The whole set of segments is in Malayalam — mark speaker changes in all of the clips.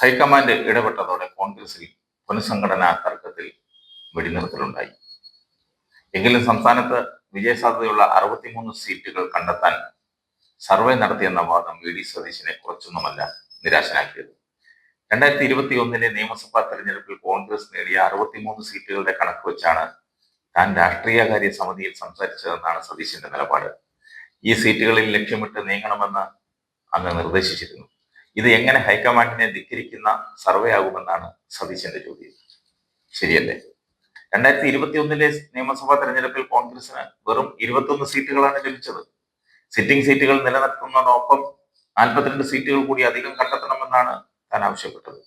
Speaker 1: ഹൈക്കമാൻഡ് ഇടപെട്ടതോടെ കോൺഗ്രസിൽ പുനഃസംഘടനാ തർക്കത്തിൽ വെടിനിർത്തലുണ്ടായി. എങ്കിലും സംസ്ഥാനത്ത് വിജയസാധ്യതയുള്ള അറുപത്തിമൂന്ന് സീറ്റുകൾ കണ്ടെത്താൻ സർവേ നടത്തിയെന്ന വാദം വി ഡി സതീശിനെ കുറച്ചൊന്നുമല്ല നിരാശനാക്കിയത്. രണ്ടായിരത്തി ഇരുപത്തി ഒന്നിലെ നിയമസഭാ തെരഞ്ഞെടുപ്പിൽ കോൺഗ്രസ് നേടിയ അറുപത്തിമൂന്ന് സീറ്റുകളുടെ കണക്ക് വെച്ചാണ് താൻ രാഷ്ട്രീയകാര്യ സമിതിയിൽ സംസാരിച്ചതെന്നാണ് സതീശിന്റെ നിലപാട്. ഈ സീറ്റുകളിൽ ലക്ഷ്യമിട്ട് നീങ്ങണമെന്ന് അന്ന് നിർദ്ദേശിച്ചിരുന്നു. ഇത് എങ്ങനെ ഹൈക്കമാൻഡിനെ ധിക്കരിക്കുന്ന സർവേ ആകുമെന്നാണ് സതീശന്റെ ചോദ്യം. ശരിയല്ലേ? രണ്ടായിരത്തി ഇരുപത്തി ഒന്നിലെ നിയമസഭാ തെരഞ്ഞെടുപ്പിൽ കോൺഗ്രസിന് വെറും ഇരുപത്തൊന്ന് സീറ്റുകളാണ് ലഭിച്ചത്. സിറ്റിംഗ് സീറ്റുകൾ നിലനിർത്തുന്നതോടൊപ്പം നാൽപ്പത്തിരണ്ട് സീറ്റുകൾ കൂടി അധികം കണ്ടെത്തണമെന്നാണ് താൻ ആവശ്യപ്പെട്ടത്.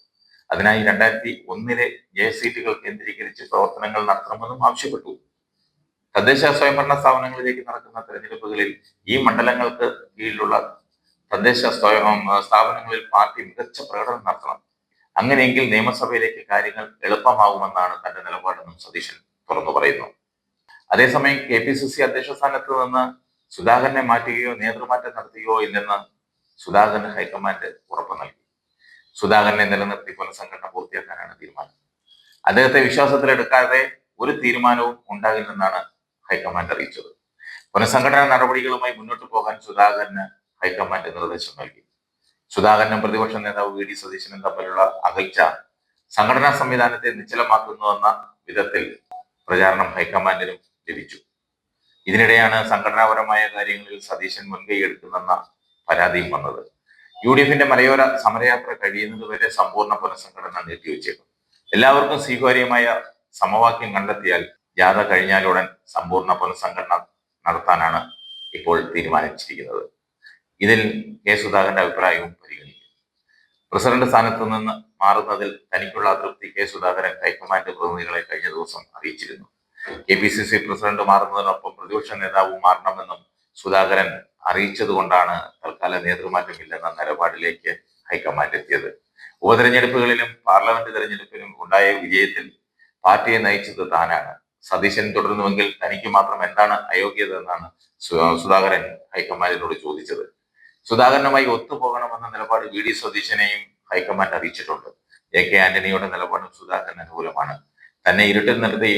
Speaker 1: അതിനായി രണ്ടായിരത്തി ഒന്നിലെ ജയ സീറ്റുകൾ കേന്ദ്രീകരിച്ച് പ്രവർത്തനങ്ങൾ നടത്തണമെന്നും ആവശ്യപ്പെട്ടു. തദ്ദേശ സ്വയംഭരണ സ്ഥാപനങ്ങളിലേക്ക് നടക്കുന്ന തെരഞ്ഞെടുപ്പുകളിൽ ഈ മണ്ഡലങ്ങൾക്ക് കീഴിലുള്ള തദ്ദേശ സ്ഥാപനങ്ങളിൽ പാർട്ടി മികച്ച പ്രകടനം നടത്തണം. അങ്ങനെയെങ്കിൽ നിയമസഭയിലേക്ക് കാര്യങ്ങൾ എളുപ്പമാകുമെന്നാണ് തന്റെ നിലപാടെന്നും സതീശൻ തുറന്നു പറയുന്നു. അതേസമയം കെ പി സി സി അധ്യക്ഷ സ്ഥാനത്ത് നിന്ന് സുധാകരനെ മാറ്റുകയോ നേതൃമാറ്റം നടത്തുകയോ ഇല്ലെന്ന് സുധാകരൻ ഹൈക്കമാൻഡ് ഉറപ്പ് നൽകി. സുധാകരനെ നിലനിർത്തി പുനഃസംഘടന പൂർത്തിയാക്കാനാണ് തീരുമാനം. അദ്ദേഹത്തെ വിശ്വാസത്തിലെടുക്കാതെ ഒരു തീരുമാനവും ഉണ്ടാകില്ലെന്നാണ് ഹൈക്കമാൻഡ് അറിയിച്ചത്. പുനഃസംഘടനാ നടപടികളുമായി മുന്നോട്ട് പോകാൻ സുധാകരന് ഹൈക്കമാൻഡ് നിർദ്ദേശം നൽകി സുധാകരനും പ്രതിപക്ഷ നേതാവ് വി ഡി സതീശനും തമ്മിലുള്ള അകൽച്ച സംഘടനാ സംവിധാനത്തെ നിശ്ചലമാക്കുന്നുവെന്ന വിധത്തിൽ പ്രചാരണം ഹൈക്കമാൻഡിനും ലഭിച്ചു. ഇതിനിടെയാണ് സംഘടനാപരമായ കാര്യങ്ങളിൽ സതീശൻ മുൻകൈ എടുക്കുന്നെന്ന പരാതിയും വന്നത്. യു ഡി എഫിന്റെ മലയോര സമരയാത്ര കഴിയുന്നതുവരെ സമ്പൂർണ പുനഃസംഘടന നീട്ടിവെച്ചേക്കും. എല്ലാവർക്കും സ്വീകാര്യമായ സമവാക്യം കണ്ടെത്തിയാൽ ജാഥ കഴിഞ്ഞാലുടൻ സമ്പൂർണ പുനഃസംഘടന നടത്താനാണ് ഇപ്പോൾ തീരുമാനിച്ചിരിക്കുന്നത്. ഇതിൽ കെ സുധാകരന്റെ അഭിപ്രായവും പരിഗണിക്കും. പ്രസിഡന്റ് സ്ഥാനത്ത് നിന്ന് മാറുന്നതിൽ തനിക്കുള്ള അതൃപ്തി കെ സുധാകരൻ ഹൈക്കമാൻഡ് പ്രതിനിധികളെ കഴിഞ്ഞ ദിവസം അറിയിച്ചിരുന്നു. K P C C president മാറുന്നതിനൊപ്പം പ്രതിപക്ഷ നേതാവും മാറണമെന്നും സുധാകരൻ അറിയിച്ചതുകൊണ്ടാണ് തൽക്കാല നേതൃമാറ്റമില്ലെന്ന നിലപാടിലേക്ക് ഹൈക്കമാൻഡ് എത്തിയത്. ഉപതെരഞ്ഞെടുപ്പുകളിലും പാർലമെന്റ് തെരഞ്ഞെടുപ്പിലും ഉണ്ടായ വിജയത്തിൽ പാർട്ടിയെ നയിച്ചത് താനാണ്. സതീശൻ തുടരുന്നുവെങ്കിൽ തനിക്ക് മാത്രം എന്താണ് അയോഗ്യത എന്നാണ് സുധാകരൻ ഹൈക്കമാൻഡിനോട് ചോദിച്ചത്. സുധാകരനുമായി ഒത്തുപോകണമെന്ന നിലപാട് വി ഡി സതീശനെയും ഹൈക്കമാൻഡ് അറിയിച്ചിട്ടുണ്ട്. എ കെ ആന്റണിയുടെ നിലപാടും സുധാകരൻ അനുകൂലമാണ്. തന്നെ ഇരുട്ടിൽ നിർത്തി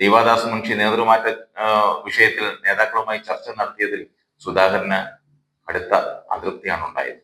Speaker 1: ദീപാദാസ് മുൻഷി നേതൃമാറ്റ വിഷയത്തിൽ നേതാക്കളുമായി ചർച്ച നടത്തിയതിൽ സുധാകരന് അടുത്ത അതൃപ്തിയാണ് ഉണ്ടായത്.